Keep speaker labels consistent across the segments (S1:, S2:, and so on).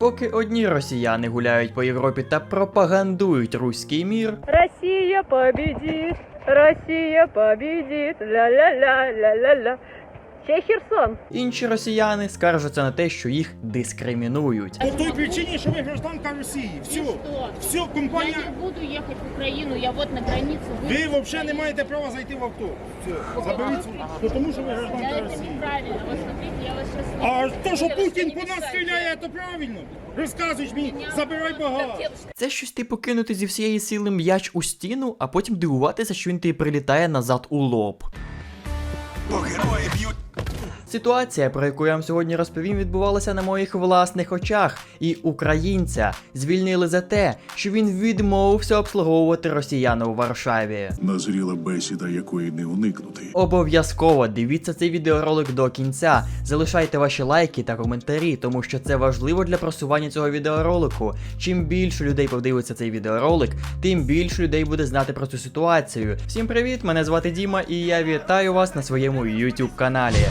S1: Поки одні росіяни гуляють по Європі та пропагандують руський мір,
S2: Росія побідіть, Росія побідіть, ля-ля-ля, ля-ля-ля. Ще Херсон.
S1: інші росіяни скаржаться на те, що їх дискримінують.
S3: По той причине, что вы гражданка России. Все.
S4: И что?
S3: Все,
S4: Я
S3: компания.
S4: не буду ехать в Украину, я вот на границе
S3: Ви
S4: вы...
S3: взагалі не маєте права зайти в авто. Все. Заберіть свої. Ну, Тому що ви
S4: Да,
S3: гражданка
S4: это
S3: Росії.
S4: неправильно. Вот смотрите, я вас сейчас...
S3: А то, що Путін по нас стріляє, то правильно. Розказуєш мені, забирай багато.
S1: Це щось типу кинути зі всієї сили м'яч у стіну, а потім дивуватися, що він тобі прилітає назад у лоб. Ситуація, про яку я вам сьогодні розповім, відбувалася на моїх власних очах, і українця звільнили за те, що він відмовився обслуговувати росіян у Варшаві.
S5: Назріла бесіда, якої не уникнути.
S1: Обов'язково дивіться цей відеоролик до кінця. Залишайте ваші лайки та коментарі, тому що це важливо для просування цього відеоролику. Чим більше людей подивиться цей відеоролик, тим більше людей буде знати про цю ситуацію. Всім привіт! Мене звати Діма, і я вітаю вас на своєму YouTube каналі.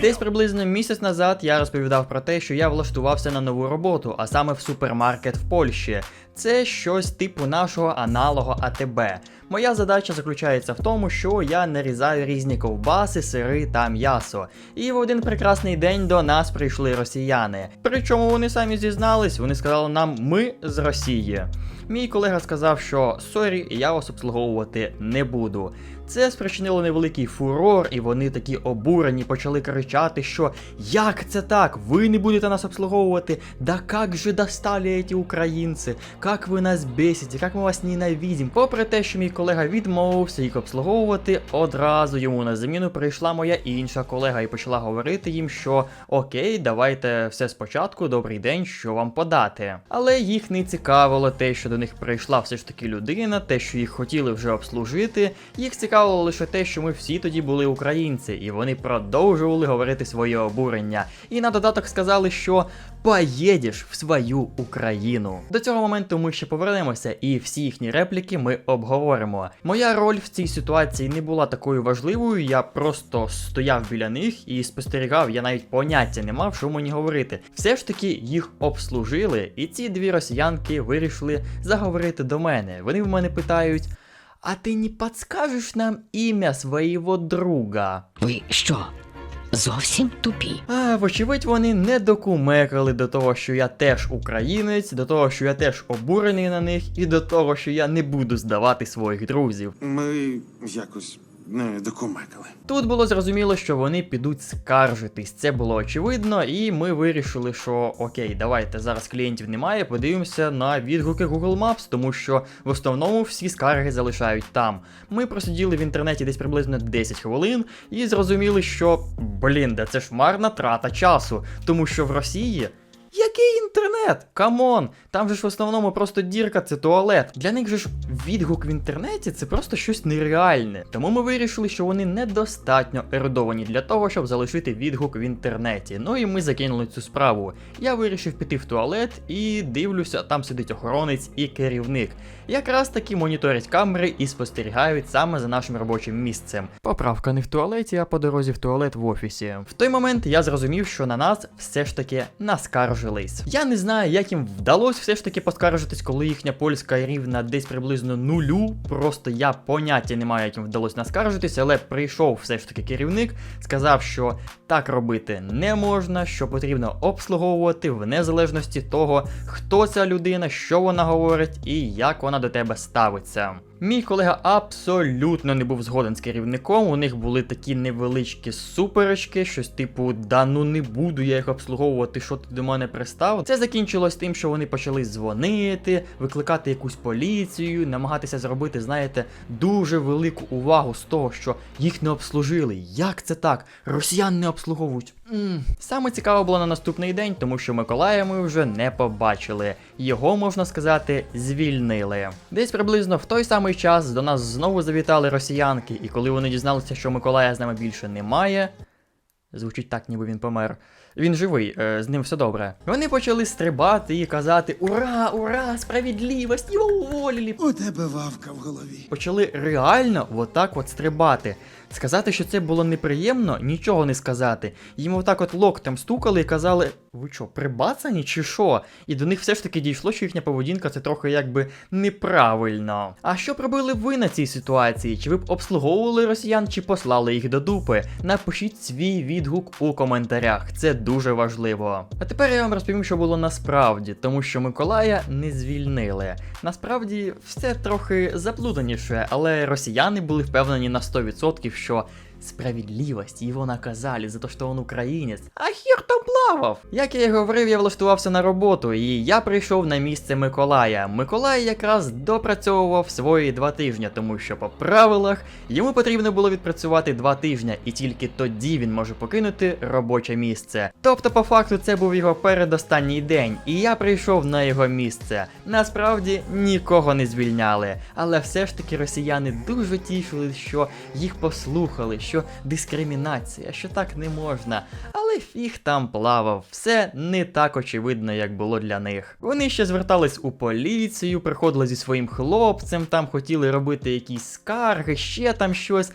S1: Десь приблизно місяць назад я розповідав про те, що я влаштувався на нову роботу, а саме в супермаркет в Польщі. Це щось типу нашого аналогу АТБ. Моя задача заключається в тому, що я нарізаю різні ковбаси, сири та м'ясо. І в один прекрасний день до нас прийшли росіяни. Причому вони самі зізнались, вони сказали нам, ми з Росії. Мій колега сказав, що сорі, я вас обслуговувати не буду. Це спричинило невеликий фурор, і вони такі обурені почали кричати, що як це так? Ви не будете нас обслуговувати? Да как же достали эти українці? Как ви нас бесите? Как ми вас ненавидим? Попри те, що мій колега відмовився їх обслуговувати, одразу йому на заміну прийшла моя інша колега і почала говорити їм, що окей, давайте все спочатку, добрий день, що вам подати. Але їх не цікавило те, що до них прийшла все ж таки людина, те, що їх хотіли вже обслужити. Їх цікавило лише те, що ми всі тоді були українці, і вони продовжували говорити своє обурення. І на додаток сказали, що поїдеш в свою Україну. До цього моменту ми ще повернемося, і всі їхні репліки ми обговоримо. Моя роль в цій ситуації не була такою важливою, я просто стояв біля них і спостерігав, я навіть поняття не мав, що мені говорити. Все ж таки їх обслужили, і ці дві росіянки вирішили заговорити до мене. Вони в мене питають. А ти не підскажеш нам ім'я свого друга?
S6: Ви що? Зовсім тупі.
S1: А, вочевидь, вони не докумекали до того, що я теж українець, до того, що я теж обурений на них, і до того, що я не буду здавати своїх друзів.
S7: Ми якось не докумекали.
S1: Тут було зрозуміло, що вони підуть скаржитись. Це було очевидно, і ми вирішили, що окей, давайте зараз клієнтів немає, подивимося на відгуки Google Maps, тому що в основному всі скарги залишають там. Ми просиділи в інтернеті десь приблизно 10 хвилин і зрозуміли, що блін, да це ж марна трата часу, тому що в Росії. Який інтернет? Камон! Там же ж в основному просто дірка це туалет. Для них же ж відгук в інтернеті це просто щось нереальне. Тому ми вирішили, що вони недостатньо ерудовані для того, щоб залишити відгук в інтернеті. Ну і ми закинули цю справу. Я вирішив піти в туалет і дивлюся, там сидить охоронець і керівник. Якраз таки моніторять камери і спостерігають саме за нашим робочим місцем. Поправка не в туалеті, а по дорозі в туалет в офісі. В той момент я зрозумів, що на нас все ж таки наскаржились. Я не знаю, як їм вдалося все ж таки поскаржитись, коли їхня польська рівна десь приблизно нулю. Просто я поняття не маю, як їм вдалося наскаржитись, але прийшов все ж таки керівник, сказав, що так робити не можна, що потрібно обслуговувати в незалежності того, хто ця людина, що вона говорить і як вона до тебе ставиться. Мій колега абсолютно не був згоден з керівником. У них були такі невеличкі суперечки, щось типу, да ну не буду я їх обслуговувати, що ти до мене пристав. Це закінчилось тим, що вони почали дзвонити, викликати якусь поліцію, намагатися зробити, знаєте, дуже велику увагу з того, що їх не обслужили. Як це так? Росіян не обслуговують. Саме цікаво було на наступний день, тому що Миколая ми вже не побачили. Його, можна сказати, звільнили. Десь приблизно в той самий час до нас знову завітали росіянки, і коли вони дізналися, що Миколая з нами більше немає. Звучить так, ніби він помер. Він живий, е, з ним все добре. Вони почали стрибати і казати: Ура, ура, справедливість, його уволили.
S7: У тебе вавка в голові.
S1: Почали реально отак от стрибати. Сказати, що це було неприємно, нічого не сказати. Їм отак от локтем стукали і казали: ви що, прибацані чи що? І до них все ж таки дійшло, що їхня поведінка це трохи якби неправильно. А що б робили ви на цій ситуації? Чи ви б обслуговували росіян, чи послали їх до дупи? Напишіть свій відгук у коментарях, це дуже важливо. А тепер я вам розповім, що було насправді, тому що Миколая не звільнили. Насправді все трохи заплутаніше, але росіяни були впевнені на 100%, що справедливість його наказали за те, що він українець. А хір там плавав. Як я і говорив, я влаштувався на роботу, і я прийшов на місце Миколая. Миколай якраз допрацьовував свої два тижні, тому що по правилах йому потрібно було відпрацювати два тижні, і тільки тоді він може покинути робоче місце. Тобто, по факту, це був його передостанній день, і я прийшов на його місце. Насправді нікого не звільняли, але все ж таки росіяни дуже тішили, що їх послухали, що дискримінація, що так не можна. Але фіг там плавав, все не так очевидно, як було для них. Вони ще звертались у поліцію, приходили зі своїм хлопцем, там хотіли робити якісь скарги, ще там щось.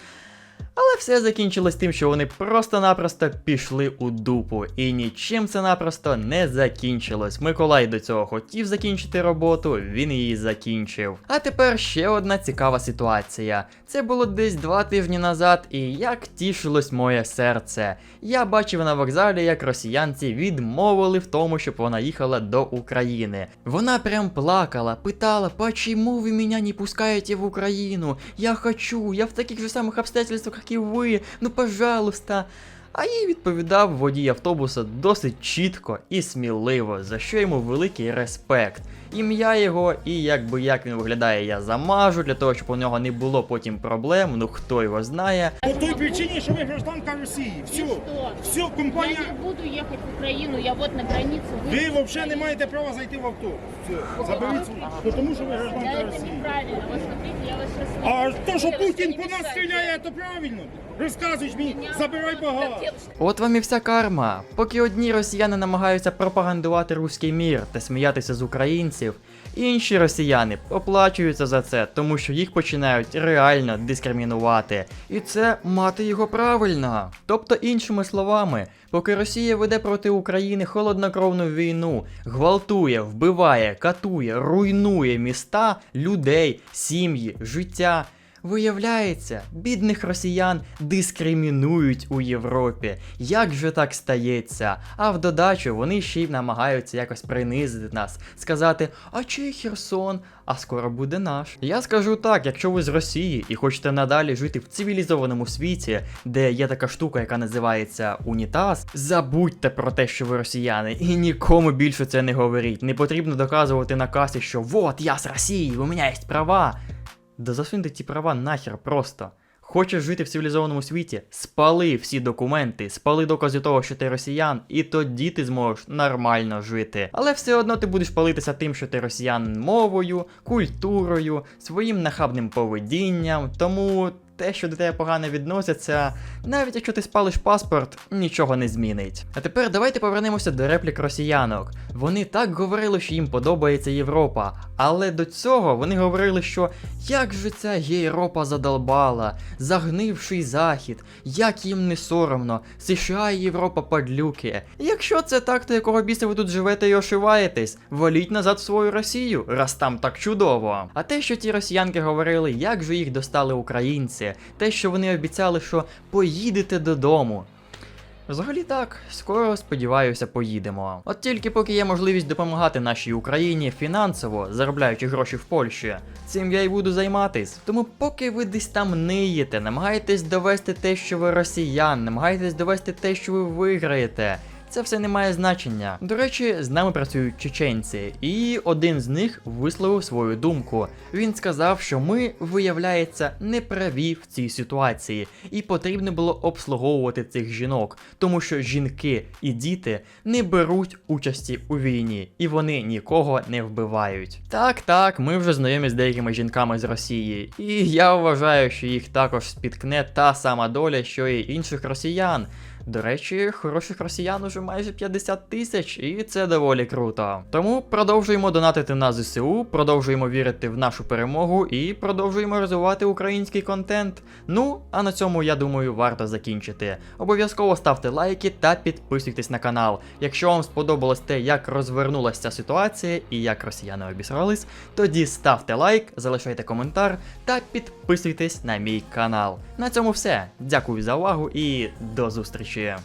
S1: Але все закінчилось тим, що вони просто-напросто пішли у дупу, і нічим це напросто не закінчилось. Миколай до цього хотів закінчити роботу, він її закінчив. А тепер ще одна цікава ситуація. Це було десь два тижні назад, і як тішилось моє серце. Я бачив на вокзалі, як росіянці відмовили в тому, щоб вона їхала до України. Вона прям плакала, питала, почему ви мене не пускаєте в Україну? Я хочу, я в таких же самих обстоятельствах, як і ви, ну пожалуйста. А їй відповідав водій автобуса досить чітко і сміливо, за що йому великий респект Ім'я його, і якби як він виглядає, я замажу, для того, щоб у нього не було потім проблем, ну хто його знає.
S3: По той причині, що ви гражданка Росії. Все,
S4: И что?
S3: все,
S4: Я
S3: компанія.
S4: не буду ехать в Украину, я вот на границе. выйду
S3: Ви
S4: из
S3: взагалі не
S4: Украины.
S3: маєте права зайти в авто. Все, заберіть свій. Ну, Тому що ви
S4: Да,
S3: гражданка
S4: это
S3: Росії.
S4: неправильно. Вот смотрите, я вас сейчас...
S3: А то, що
S4: Девушка,
S3: Путін
S4: не
S3: по нас
S4: мешайте.
S3: стріляє, то правильно. Розказуєш мені,
S4: Меня-
S3: забирай
S4: Так,
S3: багато.
S4: девушка,
S1: От вам і вся карма. Поки одні росіяни намагаються пропагандувати руський мір та сміятися з українців, інші росіяни оплачуються за це, тому що їх починають реально дискримінувати. І це мати його правильно. Тобто, іншими словами, поки Росія веде проти України холоднокровну війну, гвалтує, вбиває, катує, руйнує міста, людей, сім'ї, життя. Виявляється, бідних росіян дискримінують у Європі. Як же так стається? А в додачу вони ще й намагаються якось принизити нас, сказати, а чий Херсон? А скоро буде наш. Я скажу так, якщо ви з Росії і хочете надалі жити в цивілізованому світі, де є така штука, яка називається унітаз, забудьте про те, що ви росіяни, і нікому більше це не говоріть. Не потрібно доказувати на касі, що вот я з Росії, у мене є права. Да засуньте ті права нахер просто. Хочеш жити в цивілізованому світі? Спали всі документи, спали докази того, що ти росіян, і тоді ти зможеш нормально жити. Але все одно ти будеш палитися тим, що ти росіян мовою, культурою, своїм нахабним поведінням. Тому те, що до тебе погано відносяться, навіть якщо ти спалиш паспорт, нічого не змінить. А тепер давайте повернемося до реплік росіянок. Вони так говорили, що їм подобається Європа, але до цього вони говорили, що як же ця Європа задолбала, загнивший захід, як їм не соромно, США і Європа падлюки. Якщо це так, то якого біса ви тут живете і ошиваєтесь, валіть назад в свою Росію, раз там так чудово. А те, що ті росіянки говорили, як же їх достали українці, те, що вони обіцяли, що поїдете додому. Взагалі так, скоро сподіваюся, поїдемо. От тільки поки є можливість допомагати нашій Україні фінансово, заробляючи гроші в Польщі, цим я й буду займатись. Тому поки ви десь там ниєте, намагаєтесь довести те, що ви росіян, намагаєтесь довести те, що ви виграєте. Це все не має значення. До речі, з нами працюють чеченці, і один з них висловив свою думку. Він сказав, що ми, виявляється, не праві в цій ситуації, і потрібно було обслуговувати цих жінок, тому що жінки і діти не беруть участі у війні, і вони нікого не вбивають. Так, так, ми вже знайомі з деякими жінками з Росії, і я вважаю, що їх також спіткне та сама доля, що і інших росіян. До речі, хороших росіян уже майже 50 тисяч, і це доволі круто. Тому продовжуємо донатити на ЗСУ, продовжуємо вірити в нашу перемогу і продовжуємо розвивати український контент. Ну, а на цьому я думаю варто закінчити. Обов'язково ставте лайки та підписуйтесь на канал. Якщо вам сподобалось те, як розвернулася ця ситуація і як росіяни обісрались, тоді ставте лайк, залишайте коментар та підписуйтесь на мій канал. На цьому все. Дякую за увагу і до зустрічі. yeah.